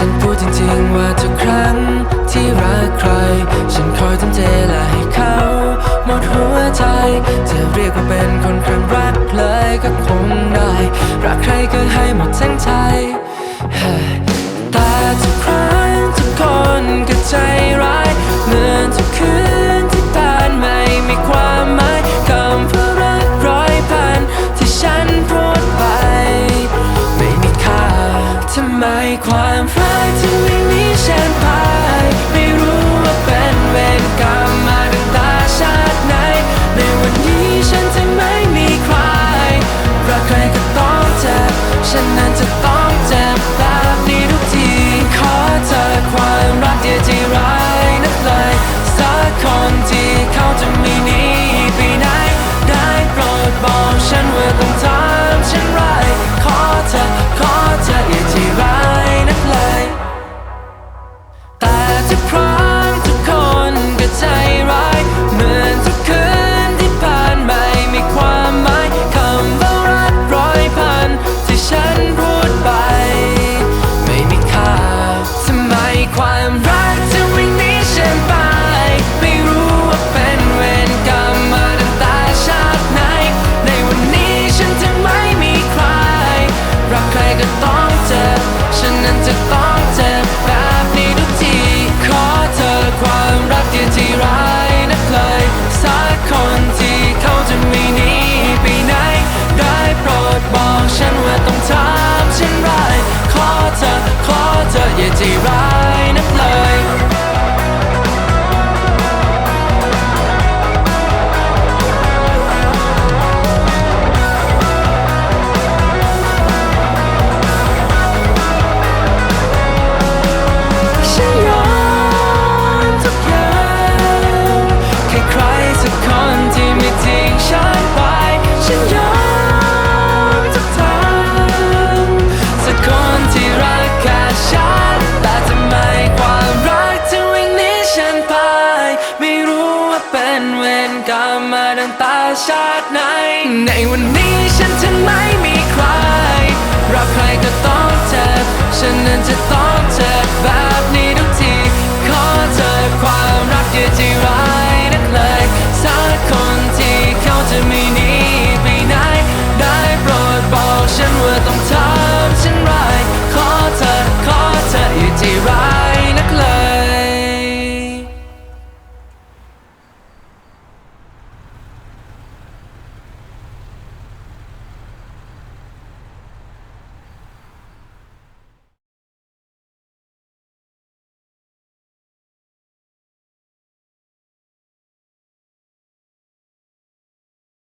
ฉันพูดจริงๆว่าทุกครั้งที่รักใคร ฉันคอยทุ่มเทและให้เขาหมดหัวใจ จะเรียกว่าเป็นคนครั้งรักเลยก็คงได้ รักใครก็ให้หมดทั้งใจแต่ทุกค ทำไมความรักที่ไม่มีฉันไปไม่รู้ว่าเป็นเวรกรรมมาตั้งตาชาติไหน ในวันนี้ฉันจะไม่มีใครรากใครก็ต้องเจอฉันนั้น มาดังตาชาติไหน ในวันนี้ฉันทำไม